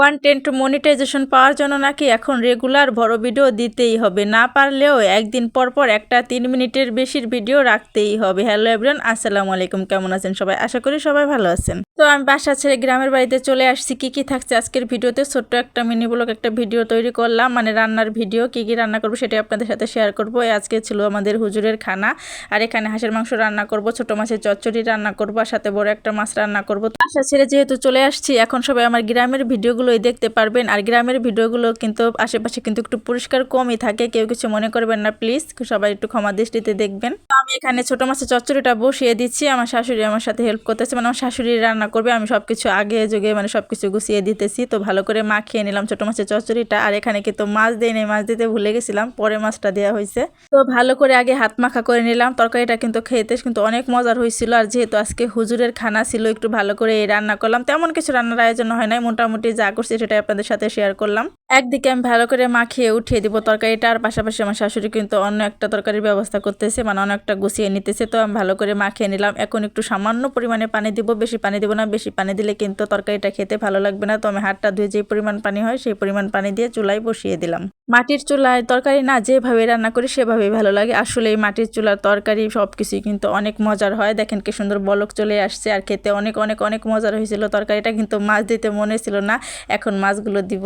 Content monetization পাওয়ার জন্য নাকি এখন রেগুলার বড় ভিডিও দিতেই হবে। না পারলেও একদিন পর পর একটা তিন মিনিটের বেশির ভিডিও রাখতেই হবে। হ্যালো এভরিওয়ান, আসসালামু আলাইকুম। কেমন আছেন সবাই? আশা করি সবাই ভালো আছেন। তো আমি বাসা ছেড়ে গ্রামের বাড়িতে চলে আসছি। কি কি থাকছে আজকের ভিডিওতে? ছোট্ট একটা মিনি ব্লগ একটা ভিডিও তৈরি করলাম। মানে রান্নার ভিডিও, কি কি রান্না করব সেটা আপনাদের সাথে শেয়ার করব। আজকে ছিল আমাদের হুজুরের খানা। আর এখানে হাঁসের মাংস রান্না করব, ছোট মাছের চচ্চড়ি রান্না করব, আর সাথে বড় একটা মাছ রান্না করব। বাসা ছেড়ে যেহেতু চলে আসছি, এখন সবাই আমার গ্রামের ভিডিওগুলোই দেখতে পারবেন। আর গ্রামের ভিডিওগুলো কিন্তু আশেপাশে কিন্তু একটু পরিষ্কার কমই থাকে। কেউ কিছু মনে করবেন না, প্লিজ। সবাই একটু ক্ষমা দৃষ্টিতে দেখবেন। আমি এখানে ছোট মাছের চচ্চড়িটা বসিয়ে দিচ্ছি। আমার শাশুড়ি আমার সাথে হেল্প করতেছে। মানে আমার শাশুড়ি রান্না করবে। আমি সবকিছু আগে যোগে মানে সবকিছু গুছিয়ে দিতেছি। তো ভালো করে মাখিয়ে নিলাম ছোট মাছের চচ্চড়িটা। আর এখানে কিন্তু মাছ দিয়ে নেই, মাছ দিতে ভুলে গেছিলাম। পরে মাছটা দেওয়া হয়েছে। তো ভালো করে আগে হাত মাখা করে নিলাম। তরকারিটা কিন্তু খেতে কিন্তু অনেক মজার হয়েছিল। আর যেহেতু আজকে হুজুরের খানা ছিল, একটু ভালো করে রান্না করলাম। তেমন কিছু রান্নার আয়োজন হয় নাই। মোটামুটি যা করছি সেটাই আপনাদের সাথে শেয়ার করলাম। একদিকে আমি ভালো করে মাখিয়ে উঠিয়ে দিব তরকারিটা, আর পাশাপাশি আমার শাশুড়ি কিন্তু অন্য একটা তরকারির ব্যবস্থা করতেছে মানে অনেকটা গুছিয়ে নিতেছে। তো আমি ভালো করে মাখিয়ে নিলাম। এখন একটু সামান্য পরিমাণে পানি দিব, বেশি পানি দিব না। বেশি পানি দিলে কিন্তু তরকারিটা খেতে ভালো লাগবে না। তো আমি হাতটা ধুয়ে যে পরিমাণ পানি হয়, সেই পরিমাণ পানি দিয়ে চুলায় বসিয়ে দিলাম। মাটির চুলায় তরকারি না যেভাবে রান্না করি, সেভাবেই ভালো লাগে। আসলে এই মাটির চুলার তরকারি সব কিছুই কিন্তু অনেক মজার হয়। দেখেন কি সুন্দর বলক চলে আসছে, আর খেতে অনেক অনেক অনেক মজার হয়েছিল তরকারিটা। কিন্তু মাছ দিতে মনে ছিল না। এখন মাছগুলো দিব।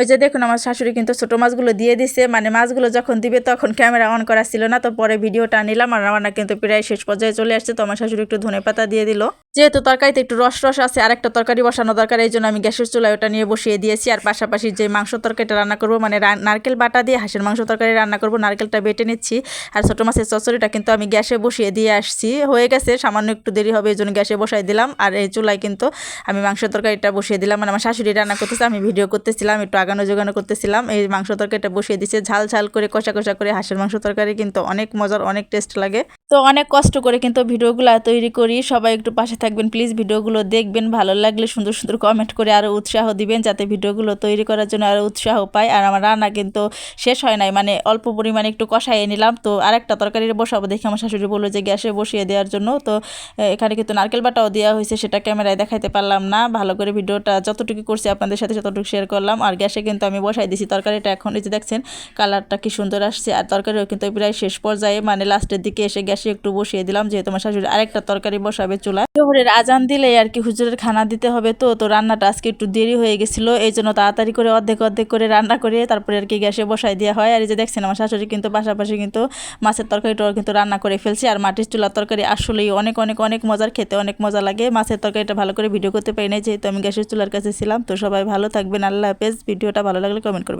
ওই যে দেখুন, আমার শাশুড়ি কিন্তু ছোটো মাছগুলো দিয়ে দিছে। মানে মাছগুলো যখন দিবে তখন ক্যামেরা অন করা ছিল না, তো পরে ভিডিওটা নিলাম আর রান্না কিন্তু প্রায় শেষ পর্যায়ে চলে আসছে। তো আমার শাশুড়ি একটু ধনে পাতা দিয়ে দিল। যেহেতু তরকারিতে একটু রস রস আছে আর একটা তরকারি বসানো দরকার, এই জন্য আমি গ্যাসের চুলায় ওটা নিয়ে বসিয়ে দিয়েছি। আর পাশাপাশি যে মাংস তরকারিটা রান্না করব মানে নারকেল বাটা দিয়ে হাঁসের মাংস তরকারি রান্না করব, নারকেলটা বেটে নিচ্ছি। আর ছোটো মাছের চচড়িটা কিন্তু আমি গ্যাসে বসিয়ে দিয়ে আসছি। হয়ে গেছে, সামান্য একটু দেরি হবে, এই জন্য গ্যাসে বসাই দিলাম। আর এই চুলায় কিন্তু আমি মাংস তরকারিটা বসিয়ে দিলাম। মানে আমার শাশুড়ি রান্না করতেছে, আমি ভিডিও করতেছিলাম, একটু আগানো জোগানো করতেছিলাম। এই মাংস তরকারিটা বসিয়ে দিচ্ছে ঝাল ঝাল করে, কষা কষা করে হাঁসের মাংস তরকারি কিন্তু অনেক মজার, অনেক টেস্ট লাগে। তো অনেক কষ্ট করে কিন্তু ভিডিওগুলো তৈরি করি। সবাই একটু পাশে থাকবেন, প্লিজ ভিডিওগুলো দেখবেন। ভালো লাগলে সুন্দর সুন্দর কমেন্ট করে আরও উৎসাহ দিবেন, যাতে ভিডিওগুলো তৈরি করার জন্য আরও উৎসাহ পাই। আর আমার রান্না কিন্তু শেষ হয় নাই মানে অল্প পরিমাণে একটু কষাইয়ে নিলাম। তো আরেকটা তরকারি বসাবো দেখে আমার শাশুড়ি বলল যে গ্যাসে বসিয়ে দেওয়ার জন্য। তো এখানে কিন্তু নারকেল বাটাও দেওয়া হয়েছে, সেটা ক্যামেরায় দেখাইতে পারলাম না। ভালো করে ভিডিওটা যতটুকু করছি আপনাদের সাথে ততটুকু শেয়ার করলাম। আর গ্যাসে কিন্তু আমি বসাই দিছি। তরকারিটা এখন এই যে দেখছেন, কালারটা কি সুন্দর আসছে। আর তরকারিও কিন্তু প্রায় শেষ পর্যায়ে মানে লাস্টের দিকে এসে গ্যাসে একটু বসিয়ে দিলাম, যেহেতু আমার শাশুড়ি আরেকটা তরকারি বসাবে চুলা জোহরের আজান দিলে আর কি হুজুরের খানা দিতে হবে তো তো রান্নাটা আজকে একটু দেরি হয়ে গেছিল, এই জন্য তাড়াতাড়ি করে অর্ধেক অর্ধেক করে রান্না করে তারপরে আর কি গ্যাসে বসাই দেওয়া হয়। আর এই যে দেখছেন, আমার শাশুড়ি কিন্তু পাশাপাশি কিন্তু মাছের তরকারিটাও কিন্তু রান্না করে ফেলছে। আর মাটির চুলার তরকারি আসলেই অনেক অনেক অনেক মজার, খেতে অনেক মজা লাগে। মাছের তরকারিটা ভালো করে ভিডিও করতে পারি না যেহেতু আমি গ্যাসের চুলার কাছে ছিলাম। তো সবাই ভালো থাকবেন, আল্লাহ হাফেজ। ভিডিওটা ভালো লাগলে কমেন্ট করবেন।